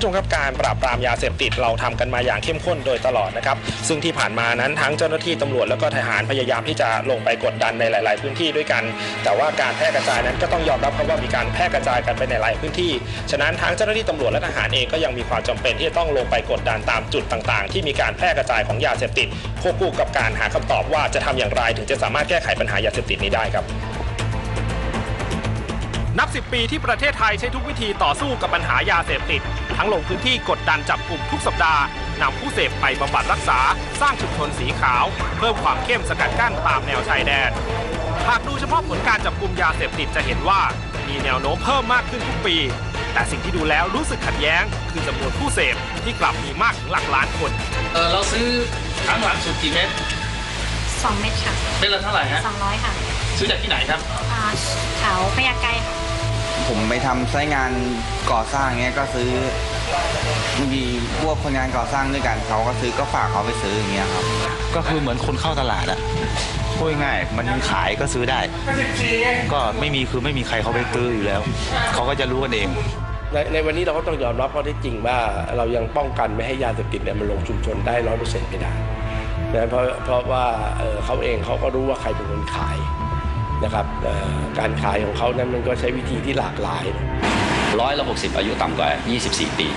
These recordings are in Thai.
ผู้ชมครับการปราบปรามยาเสพติดเราทำกันมาอย่างเข้มข้นโดยตลอดนะครับ ซึ่งที่ผ่านมานั้นทั้งเจ้าหน้าที่ตำรวจแล้วก็ทหารพยายามที่จะลงไปกดดันในหลาย ๆ พื้นที่ด้วยกัน แต่ว่าการแพร่กระจายนั้นก็ต้องยอมรับครับว่ามีการแพร่กระจายกันไปในหลายพื้นที่ ฉะนั้นทั้งเจ้าหน้าที่ตำรวจและทหารเองก็ยังมีความจำเป็นที่จะต้องลงไปกดดันตามจุดต่าง ๆ ที่มีการแพร่กระจายของยาเสพติดควบคู่กับการหาคำตอบว่าจะทำอย่างไรถึงจะสามารถแก้ไขปัญหายาเสพติดนี้ได้ครับ นับ10ปีที่ประเทศไทยใช้ทุกวิธีต่อสู้กับปัญหายาเสพติด ทั้งลงพื้นที่กดดันจับกลุ่มทุกสัปดาห์นำผู้เสพไปบำบัดรักษา สร้างชุมชนสีขาว เพิ่มความเข้มสกัดกั้นตามแนวชายแดน หากดูเฉพาะผลการจับกลุ่มยาเสพติดจะเห็นว่ามีแนวโน้มเพิ่มมากขึ้นทุกปี แต่สิ่งที่ดูแล้วรู้สึกขัดแย้ง คือจำนวนผู้เสพที่กลับมีมากถึงหลักล้านคนเออเราซื้อครั้งหลังสุดกี่เม็ดสองเม็ดค่ะเม็ดละเท่าไหร่ฮะสองร้อยค่ะ ซื้อจากที่ไหนครับอ่าแถวพญาไกรค่ะ ผมไปทำไซต์งานก่อสร้างเงี้ยก็ซื้อบางทีพวกคนงานก่อสร้างด้วยกันเขาก็ซื้อก็ฝากเขาไปซื้ออย่างเงี้ยครับ ก็คือเหมือนคนเข้าตลาดอะพูดง่ายๆมันมีขายก็ซื้อได้ ก็ไม่มีคือไม่มีใครเขาไปซื้ออยู่แล้ว เขาก็จะรู้กันเอง ในในวันนี้เราก็ต้องยอมรับข้อเท็จจริงว่าเรายังป้องกันไม่ให้ยาเสพติดเนี่ยมันลงชุมชนได้ร้อยเปอร์เซ็นต์ไม่ได้นะเพราะเพราะว่าเอ่อเขาเองเขาก็รู้ว่าใครเป็นคนขาย นะครับการขายของเขานั้นมันก็ใช้วิธีที่หลากหลายร้อยละ60 อายุต่ำกว่า 24 ปี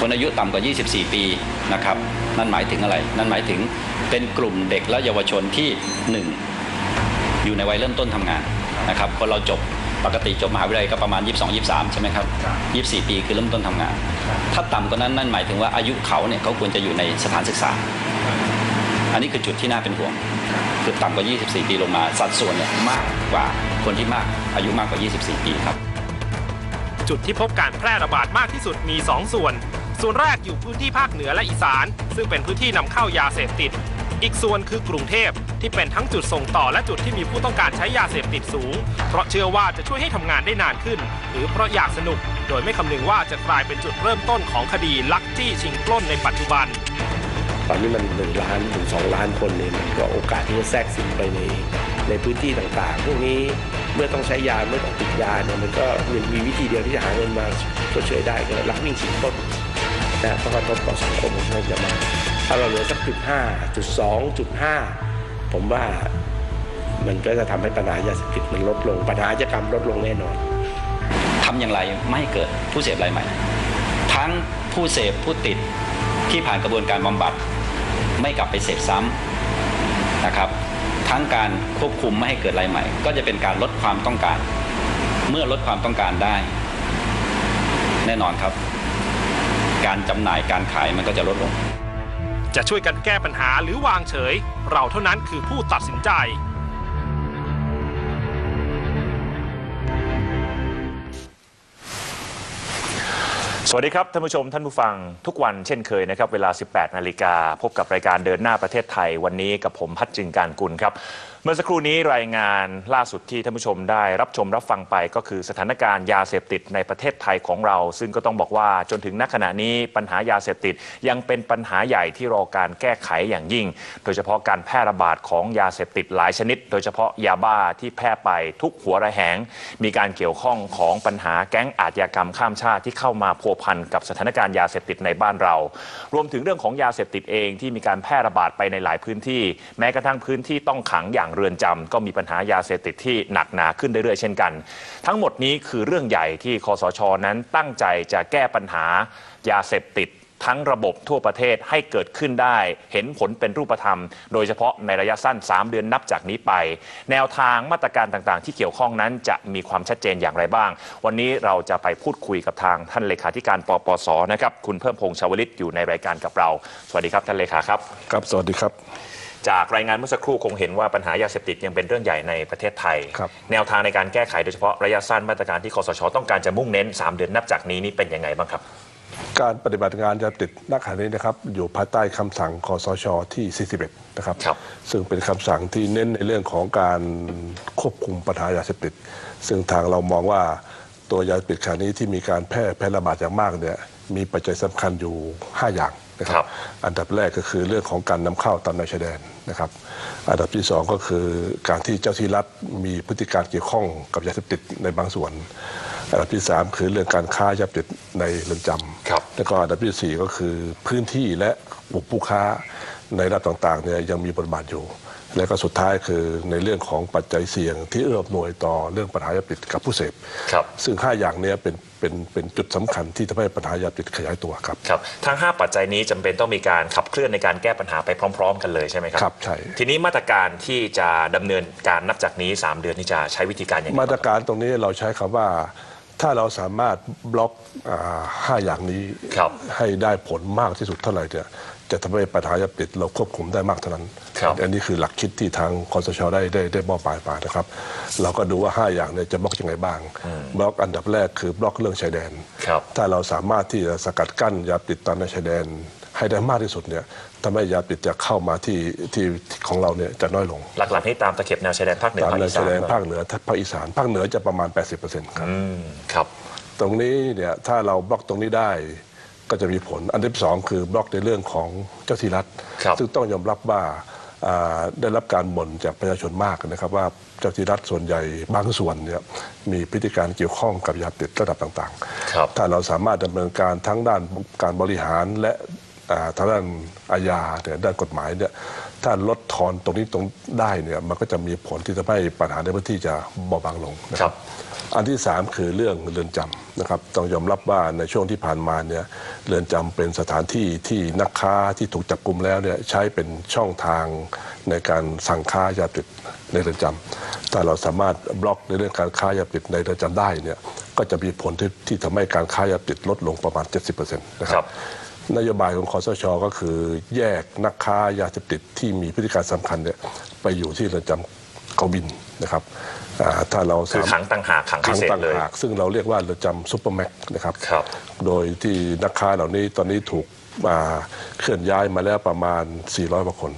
คนอายุต่ำกว่า 24 ปีนะครับนั่นหมายถึงอะไร นั่นหมายถึงเป็นกลุ่มเด็กและเยาวชนที่ 1 อยู่ในวัยเริ่มต้นทำงานนะครับคนเราจบปกติจบมหาวิทยาลัยก็ประมาณ 22 23 ใช่ไหมครับ 24 ปีคือเริ่มต้นทำงาน ถ้าต่ำกว่านั้นนั่นหมายถึงว่าอายุเขาเนี่ยเขาควรจะอยู่ในสถานศึกษา อันนี้คือจุดที่น่าเป็นห่วง คือต่ำกว่า 24 ปีลงมา สัดส่วนเนี่ยมากกว่าคนที่มากอายุมากกว่า 24 ปีครับ จุดที่พบการแพร่ระบาดมากที่สุดมี 2 ส่วน ส่วนแรกอยู่พื้นที่ภาคเหนือและอีสาน ซึ่งเป็นพื้นที่นำเข้ายาเสพติด อีกส่วนคือกรุงเทพที่เป็นทั้งจุดส่งต่อและจุดที่มีผู้ต้องการใช้ยาเสพติดสูง เพราะเชื่อว่าจะช่วยให้ทำงานได้นานขึ้น หรือเพราะอยากสนุก โดยไม่คำนึงว่าจะกลายเป็นจุดเริ่มต้นของคดีลักจี้ชิงปล้นในปัจจุบันต อนนี้มันหนึ่งล้านถึงสองล้านคนเนี่ยมันก็โอกาสที่จะแทรกซึมไปในในพื้นที่ต่างๆ พวกนี้เมื่อต้องใช้ยาเมื่อต้องติดยาเนี่ยมันก็มีมีวิธีเดียวที่จะหาเงินมาชดเชยได้คือลักวิ่งชิงปล้นนะเพราะกระทบต่อสังคมมันจะมาถ้าเราเหลือสักจุดห้าจุดสองจุดห้าผมว่ามันก็จะทำให้ปัญหายาเสพติดมันลดลงปัญหาอาชญากรรมลดลงแน่นอนทำอย่างไรไม่ให้เกิดผู้เสพรายใหม่ ทั้งผู้เสพผู้ติดที่ผ่านกระบวนการบำบัด ไม่กลับไปเสพซ้ำนะครับ ทั้งการควบคุมไม่ให้เกิดรายใหม่ ก็จะเป็นการลดความต้องการ เมื่อลดความต้องการได้ แน่นอนครับ การจำหน่ายการขายมันก็จะลดลง จะช่วยกันแก้ปัญหาหรือวางเฉย เราเท่านั้นคือผู้ตัดสินใจ สวัสดีครับท่านผู้ชมท่านผู้ฟังทุกวันเช่นเคยนะครับ เวลา 18 นาฬิกาพบกับรายการเดินหน้าประเทศไทยวันนี้กับผมพัชจินการกุลครับ เมื่อสักครู่นี้รายงานล่าสุดที่ท่านผู้ชมได้รับชมรับฟังไปก็คือสถานการณ์ยาเสพติดในประเทศไทยของเรา ซึ่งก็ต้องบอกว่าจนถึงณขณะนี้ปัญหายาเสพติดยังเป็นปัญหาใหญ่ที่รอการแก้ไขอย่างยิ่ง โดยเฉพาะการแพร่ระบาดของยาเสพติดหลายชนิด โดยเฉพาะยาบ้าที่แพร่ไปทุกหัวระแหง มีการเกี่ยวข้องของปัญหาแก๊งอาชญากรรมข้ามชาติที่เข้ามาพัวพันกับสถานการณ์ยาเสพติดในบ้านเรา รวมถึงเรื่องของยาเสพติดเองที่มีการแพร่ระบาดไปในหลายพื้นที่ แม้กระทั่งพื้นที่ต้องขังอย่างเรือนจำก็มีปัญหายาเสพติดที่หนักหนาขึ้นเรื่อยๆเช่นกัน ทั้งหมดนี้คือเรื่องใหญ่ที่คอสชนั้นตั้งใจจะแก้ปัญหายาเสพติดทั้งระบบทั่วประเทศให้เกิดขึ้นได้ เห็นผลเป็นรูปธรรม โดยเฉพาะในระยะสั้น 3 เดือนนับจากนี้ไป แนวทางมาตรการต่างๆ ที่เกี่ยวข้องนั้นจะมีความชัดเจนอย่างไรบ้าง วันนี้เราจะไปพูดคุยกับทางท่านเลขาธิการปปสนะครับคุณเพิ่มพงษ์ชาวลิตอยู่ในรายการกับเรา สวัสดีครับท่านเลขาครับ ครับสวัสดีครับ จากรายงานเมื่อสักครู่คงเห็นว่าปัญหายาเสพติดยังเป็นเรื่องใหญ่ในประเทศไทย ครับ แนวทางในการแก้ไขโดยเฉพาะระยะสั้นมาตรการที่คอสชต้องการจะมุ่งเน้น 3 เดือนนับจากนี้นี่เป็นยังไงบ้างครับ การปฏิบัติงานยาเสพติดณขณะนี้นะครับ อยู่ภายใต้คำสั่งคอสชที่ 41 นะครับ ครับ ซึ่งเป็นคำสั่งที่เน้นในเรื่องของการควบคุมปัญหายาเสพติด ซึ่งทางเรามองว่าตัวยาเสพติดขณะนี้ที่มีการแพร่แพร่ระบาดอย่างมากเนี่ยมีปัจจัยสำคัญอยู่ 5 อย่าง นะคครัรับบอันดับแรกก็คือเรื่องของการนำเข้าตามแนวชายแดนนะครับ อันดับที่สองก็คือการที่เจ้าที่รัฐมีพฤติการเกี่ยวข้องกับยาเสพติดในบางส่วน อันดับที่สามคือเรื่องการค้ายาเสพติดในเรือนจครับำแล้วก็อันดับที่สี่ก็คือพื้นที่และบุคผู้ค้าในระดับต่างๆเนี่ยยังมีบทบาทอยู่และก็สุดท้ายคือในเรื่องของปัจจัยเสี่ยงที่เอื้ออำนวยต่อเรื่องปัญหายาเสพติดกับผู้เสพครับซึ่ง5อย่างเนี้เป็น เป็นเป็นจุดสำคัญที่ทำให้ปัญหายาเสพติดขยายตัวครับ ครับทั้ง 5 ปัจจัยนี้จำเป็นต้องมีการขับเคลื่อนในการแก้ปัญหาไปพร้อม ๆ กันเลยใช่ไหมครับครับใช่ ทีนี้มาตรการที่จะดำเนินการนับจากนี้ 3 เดือนที่จะใช้วิธีการอย่างไรมาตรการตรงนี้เราใช้คำว่า ถ้าเราสามารถบล็อกอ่าห้าอย่างนี้ครับให้ได้ผลมากที่สุดเท่าไหร่เนี่ย จะทำให้ปัญหายาเสพติดเราควบคุมได้มากเท่านั้นครับอันนี้คือหลักคิดที่ทางคอสชได้ได้ได้มอบหมายมานะครับ เราก็ดูว่า 5 อย่างเนี่ยจะบล็อกยังไงบ้าง บล็อกอันดับแรกคือบล็อกเรื่องชายแดนครับถ้าเราสามารถที่จะสกัดกั้นยาเสพติดตามในชายแดนให้ได้มากที่สุดเนี่ยทำให้ยาเสพติดจะเข้ามาที่ที่ของเราเนี่ยจะน้อยลง หลักๆนี่ตามตะเข็บแนวชายแดนภาคเหนือตามภาคในอีชาสายนแดนภาคเหนือภาคอีสานภาคเหนือจะประมาณ 80%ครับอืมครับ ตรงนี้เนี่ยถ้าเราบล็อกตรงนี้ได้ ก็จะมีผล อันที่สองคือบล็อกในเรื่องของเจ้าที่รัฐ ครับซึ่งต้องยอมรับว่าอ่าได้รับการบ่นจากประชาชนมากนะครับ ว่าเจ้าที่รัฐส่วนใหญ่บางส่วนเนี่ยมีพฤติการเกี่ยวข้องกับยาเสพติดระดับต่างครับ ๆ ถ้าเราสามารถดำเนินการทั้งด้านการบริหารและอ่าทางด้านอาญาเนี่ยด้านกฎหมายเนี่ยถ้าลดทอนตรงนี้ตรงได้เนี่ยมันก็จะมีผลที่จะให้ปัญหาในพื้นที่จะเบาบางลงนะคครัรับ บ อันที่สามคือเรื่องเรือนจำนะครับต้องยอมรับว่าในช่วงที่ผ่านมาเนี่ยเรือนจำเป็นสถานที่ที่นักค้าที่ถูกจับกลุ่มแล้วเนี่ยใช้เป็นช่องทางในการสั่งค้ายาเสพติดในเรือนจำถ้าเราสามารถบล็อกในเรื่องการค้ายาเสพติดในเรือนจำได้เนี่ยก็จะมีผลที่ที่ทำให้การค้ายาเสพติดลดลงประมาณ 70%นะคครัรับบนโยบายของคอสช ก็คือแยกนักค้ายาเสพติดที่มีพฤติการสำคัญเนี่ยไปอยู่ที่เรือนจำกองบินนะครับอ่า ถ้าเราคือสามขังต่างหากขังขัพิงเศษต่างเลยหากซึ่งเราเรียกว่าเรือนจำซุปเปอร์แม็กนะครับครับ โดยที่นักค้าเหล่านี้ตอนนี้ถูกอ่าเคลื่อนย้ายมาแล้วประมาณ 400กว่าคน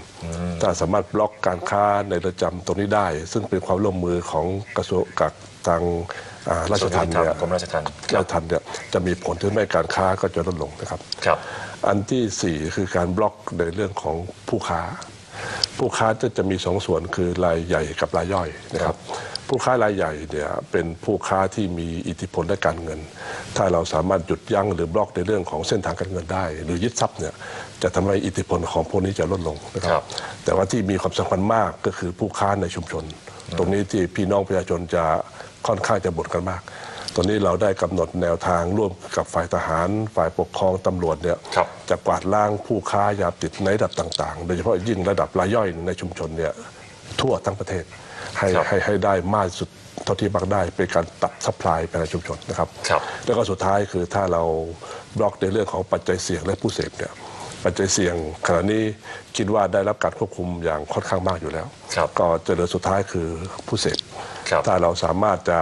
ถ้าสามารถบล็อกการค้าในเรือนจำตรงนี้ได้ ซึ่งเป็นความร่วมมือของกระทรวงกับทางอ่าราชทัณฑ์เนี่ยกรมราชทัณฑ์ราชทัณฑ์เนี่ยจะมีผลที่ให้การค้าก็จะลดลงนะครับครับ อันที่สี่คือการบล็อกในเรื่องของผู้ค้า ผู้ค้าจะจะมีสองส่วนคือรายใหญ่กับรายย่อยนะครับ ผู้ค้ารายใหญ่เนี่ยเป็นผู้ค้าที่มีอิทธิพลและการเงิน ถ้าเราสามารถหยุดยั้งหรือบล็อกในเรื่องของเส้นทางการเงินได้ หรือยึดทรัพย์เนี่ยจะทำให้อิทธิพลของพวกนี้จะลดลงนะคครัรับบแต่ว่าที่มีความสำคัญมากก็คือผู้ค้าในชุมชน ตรงนี้ที่พี่น้องประชาชนจะค่อนข้างจะบ่นกันมาก ตอนนี้เราได้กำหนดแนวทางร่วมกับฝ่ายทหาร ฝ่ายปกครองตำรวจเนี่ยครับจะกวาดล้างผู้ค้ายาติดในระดับต่าง ๆ โดยเฉพาะยิ่งระดับรายย่อยในชุมชนเนี่ยทั่วทั้งประเทศ ให้ครับให้ให้ได้มากที่สุดเท่าที่มากได้เป็นการตัดซัพพลายภายในชุมชนนะครับครับ แล้วก็สุดท้ายคือถ้าเราบล็อกในเรื่องของปัจจัยเสี่ยงและผู้เสพเนี่ย ปัจจัยเสี่ยงขณะนี้คิดว่าได้รับการควบคุมอย่างค่อนข้างมากอยู่แล้ว ครับก็จะเหลือสุดท้ายคือผู้เสพครับ ถ้าเราสามารถจะ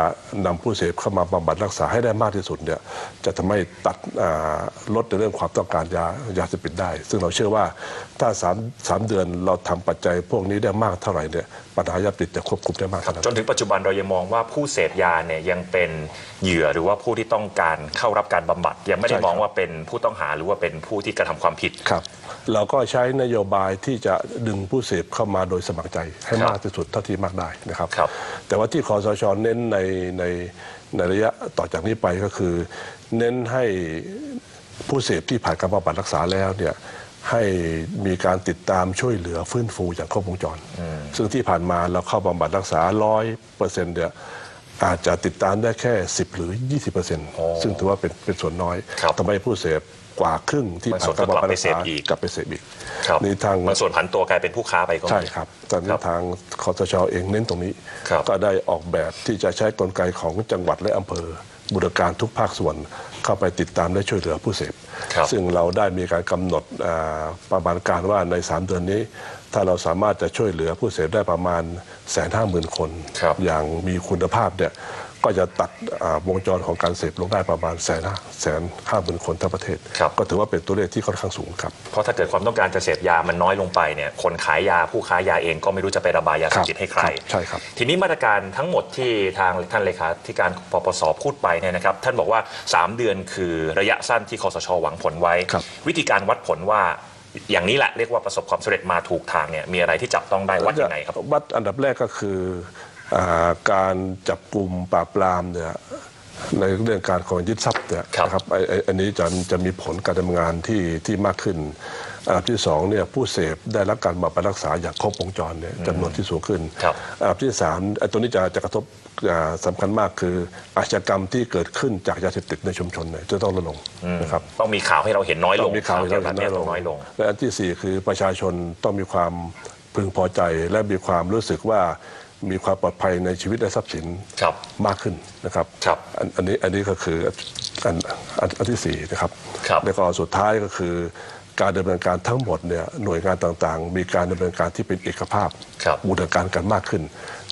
นำผู้เสพเข้ามาบำบัดรักษาให้ได้มากที่สุดเนี่ยจะทำให้ตัดอ่าลดในเรื่องความต้องการยายาเสพติดได้ ซึ่งเราเชื่อว่าถ้าสามสามเดือนเราทำปัจจัยพวกนี้ได้มากเท่าไหร่เนี่ยปัญหายาเสพติดจะควบคุมได้มากเท่านั้น จนถึงปัจจุบันเรายังมองว่าผู้เสพยาเนี่ยยังเป็นเหยื่อหรือว่าผู้ที่ต้องการเข้ารับการบำบัด ยังไม่ได้ใช่ครับมองว่าเป็นผู้ต้องหาหรือว่าเป็นผู้ที่กระทำความผิดครับเราก็ใช้นโยบายที่จะดึงผู้เสพเข้ามาโดยสมัครใจให้ครับมากที่สุดเท่าที่มากได้นะครับครับ แต่ว่าที่คอสชเน้นในในในระยะต่อจากนี้ไปก็คือ เน้นให้ผู้เสพที่ผ่านการบำบัดรักษาแล้วเนี่ยให้มีการติดตามช่วยเหลือฟื้นฟูอย่างครบวงจร ซึ่งที่ผ่านมาเราเข้าบำบัดรักษาร้อยเปอร์เซ็นต์เนี่ยอาจจะติดตามได้แค่ 10 หรือ 20เปอร์เซ็นต์ซึ่งถือว่าเป็นเป็นส่วนน้อยครับทำให้ผู้เสพ กว่าครึ่งที่บางผ่าส่วนนการก็กลับำบบัดไปรักเสษาพอีก กลับไปเสพอีกครับนี่ทางบางส่วนผันตัวกลายเป็นผู้ค้าไปก็มี ใช่ครับตอนนี้ครับทางคอสชเองเน้นตรงนี้ ครับ ก็ได้ออกแบบที่จะใช้กลไกของจังหวัดและอำเภอบูรการทุกภาคส่วนเข้าไปติดตามและช่วยเหลือผู้เสพ ครับ ซึ่งเราได้มีการกำหนดอ่าประมาณการว่าใน 3 เดือนนี้ ถ้าเราสามารถจะช่วยเหลือผู้เสพได้ประมาณแสนห้าหมื่นคน ครับ อย่างมีคุณภาพเนี่ย ก็จะตัดอ่าวงจรของการเสพลงได้ประมาณแสนห้าแสนห้าหมื่นคนทั้งประเทศครับก็ถือว่าเป็นตัวเลขที่ค่อนข้างสูงครับ เพราะถ้าเกิดความต้องการจะเสพยามันน้อยลงไปเนี่ยคนขายยาผู้ค้ายาเองก็ไม่รู้จะไประบายยาเสพติดให้ใครครับใช่ครับทีนี้มาตรการทั้งหมดที่ทางท่านเลขาธิการปปสพูดไปเนี่ยนะครับท่านบอกว่า 3 เดือนคือระยะสั้นที่คอสชหวังผลไว้ครับวิธีการวัดผลว่าอย่างนี้แหละเรียกว่าประสบความสำเร็จมาถูกทางเนี่ยมีอะไรที่จับต้องได้วัดยังไงครับวัดอันดับแรกก็คืออา การจับกลุ่มปราบปรามเนี่ยในเรื่องการของยึดทรัพย์เนี่ยครับนะครับไอ้ไอ้อันนี้จะจะมีผลการดำเนินงานที่ที่มากขึ้นอันดับที่สองเนี่ยผู้เสพได้รับการบำบัดรักษาอย่างครบวงจรเนี่ยจำนวนที่สูงขึ้นครับอันดับที่สามไอ้ตัวนี้จะจะกระทบอ่าสำคัญมากคืออาชญากรรมที่เกิดขึ้นจากยาเสพติดในชุมชนเนี่ยจะต้องลดลงนะครับต้องมีข่าวให้เราเห็นน้อยลงต้องมีข่าวเกี่ยวกับเนี้ต้องน้อยลงและอันที่สี่คือประชาชนต้องมีความพึงพอใจและมีความรู้สึกว่า มีความปลอดภัยในชีวิตและทรัพย์สินครับมากขึ้นนะครับครับอันอันนี้อันนี้ก็คืออันอันอันที่สี่นะครับครับ แล้วก็สุดท้ายก็คือ การดำเนินการทั้งหมดเนี่ยหน่วยงานต่างๆ มีการดำเนินการที่เป็นเอกภาพครับ บูรณาการกันมากขึ้น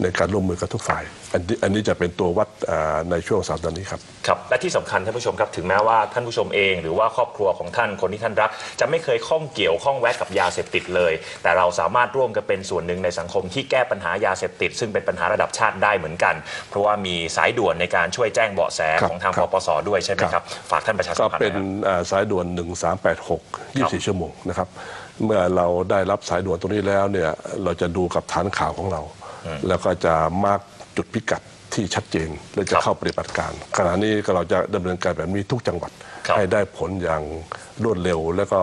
ในการร่วมมือกับทุกฝ่าย อันนี้อันนี้จะเป็นตัววัดอ่าในช่วงสามเดือนนี้ครับครับ และที่สำคัญท่านผู้ชมครับถึงแม้ว่าท่านผู้ชมเอง หรือว่าครอบครัวของท่านคนที่ท่านรัก จะไม่เคยข้องเกี่ยวข้องแวะกับยาเสพติดเลย แต่เราสามารถร่วมกันเป็นส่วนหนึ่งในสังคมที่แก้ปัญหายาเสพติด ซึ่งเป็นปัญหาระดับชาติได้เหมือนกัน เพราะว่ามีสายด่วนในการช่วยแจ้งเบาะแสครับของทางคปรับปสด้วยใช่ไหมครับฝากท่านประชาสัก็มพันธ์เป็นนะครับอ่าสายด่วน 1386 24 ชั่วโมงนะครับเมื่อเราได้รับสายด่วนตรงนี้แล้วเนี่ยเราจะดูกับฐานข่าวของเรา แล้วก็จะมาร์ก จุดพิกัดที่ชัดเจนและจะครับเข้าปฏิบัติการ ขณะนี้ก็เราจะดำเนินการแบบนี้ทุกจังหวัดครับให้ได้ผลอย่างรวดเร็ว และก็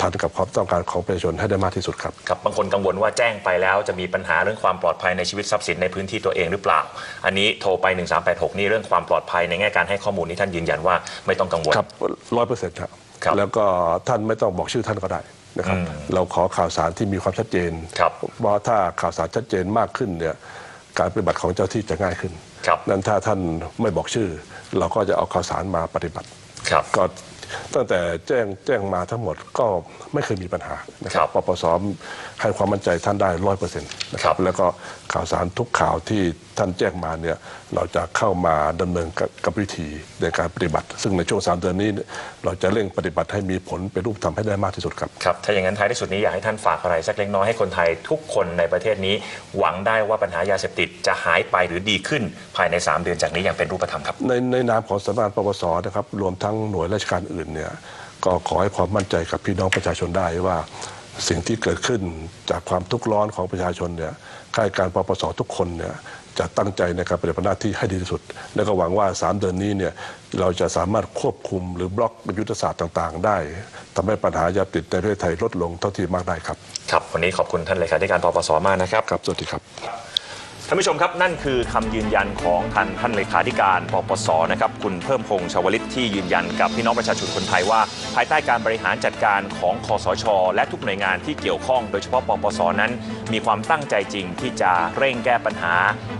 ทันกับความต้องการของประชาชนให้ได้มากที่สุดครับครับบางคนกังวลว่าแจ้งไปแล้วจะมีปัญหาเรื่องความปลอดภัยในชีวิตทรัพย์สินในพื้นที่ตัวเองหรือเปล่า อันนี้โทรไป 1386 นี่เรื่องความปลอดภัยในแง่การให้ข้อมูลนี้ท่านยืนยันว่าไม่ต้องกังวลครับร้อยเปอร์เซ็นต์ครับครับแล้วก็ท่านไม่ต้องบอกชื่อท่านก็ได้นะครับอืมเราขอข่าวสารที่มีความชัดเจนครับเพราะถ้าข่าวสารชัดเจนมากขึ้นเนี่ย การปฏิบัติของเจ้าที่จะง่ายขึ้นครับ นั้นถ้าท่านไม่บอกชื่อ เราก็จะเอาข่าวสารมาปฏิบัติครับก็ตั้งแต่แจ้งแจ้งมาทั้งหมดก็ไม่เคยมีปัญหานะคครัรับบปปสให้ความมั่นใจท่านได้ร้อยเปอร์เซ็นต์นะคครัรับบแล้วก็ข่าวสารทุกข่าวที่ท่านแจ้งมาเนี่ยเราจะเข้ามาดำเนินกับกับวิธีในการปฏิบัติ ซึ่งในช่วงสามเดือนนี้เนี่ยเราจะเร่งปฏิบัติให้มีผลเป็นรูปธรรมให้ได้มากที่สุดครับครับถ้าอย่างนั้นท้ายที่สุดนี้อยากให้ท่านฝากอะไรสักเล็กน้อยให้คนไทยทุกคนในประเทศนี้ หวังได้ว่าปัญหายาเสพติดจะหายไปหรือดีขึ้นภายใน 3 เดือนจากนี้อย่างเป็นรูปธรรมครับในในนามของสำนักงานปปสนะครับรวมทั้งหน่วยราชการอื่นเนี่ยก็ขอให้ความมั่นใจกับพี่น้องประชาชนได้ว่าสิ่งที่เกิดขึ้นจากความทุกข์ร้อนของประชาชนเนี่ยข้าราชการปปสทุกคนเนี่ย จะตั้งใจในการปฏิบัติหน้าที่ให้ดีที่สุด และก็หวังว่า 3 เดือนนี้เนี่ยเราจะสามารถควบคุมหรือบล็อกยุทธศาสตร์ต่างๆ ได้ทำให้ปัญหายาเสพติดในประเทศไทยลดลงเท่าที่มากได้ครับ ครับ วันนี้ขอบคุณท่านเลขาธิการปปสมากนะครับ ครับ สวัสดีครับ ท่านผู้ชมครับนั่นคือคำยืนยันของท่านท่านเลขาธิการปปสนะครับคุณเพิ่มพงษ์ชวลิตที่ยืนยันกับพี่น้องประชาชนคนไทยว่า ภายใต้การบริหารจัดการของคอสช และทุกหน่วยงานที่เกี่ยวข้อง โดยเฉพาะปปสนั้น มีความตั้งใจจริงที่จะเร่งแก้ปัญหา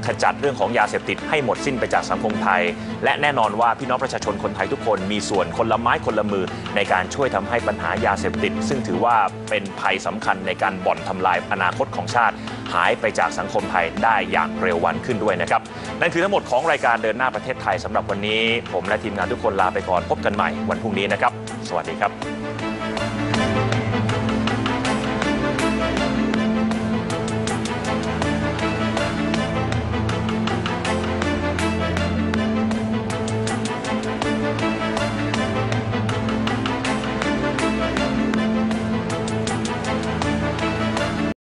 ขจัดเรื่องของยาเสพติดให้หมดสิ้นไปจากสังคมไทย และแน่นอนว่าพี่น้องประชาชนคนไทยทุกคนมีส่วนคนละไม้คนละมือ ในการช่วยทำให้ปัญหายาเสพติด ซึ่งถือว่าเป็นภัยสำคัญในการบ่อนทำลายอนาคตของชาติ หายไปจากสังคมไทยได้อย่างเร็ววันขึ้นด้วยนะครับ นั่นคือทั้งหมดของรายการเดินหน้าประเทศไทยสำหรับวันนี้ ผมและทีมงานทุกคนลาไปก่อนพบกันใหม่วันพรุ่งนี้นะครับ สวัสดีครับ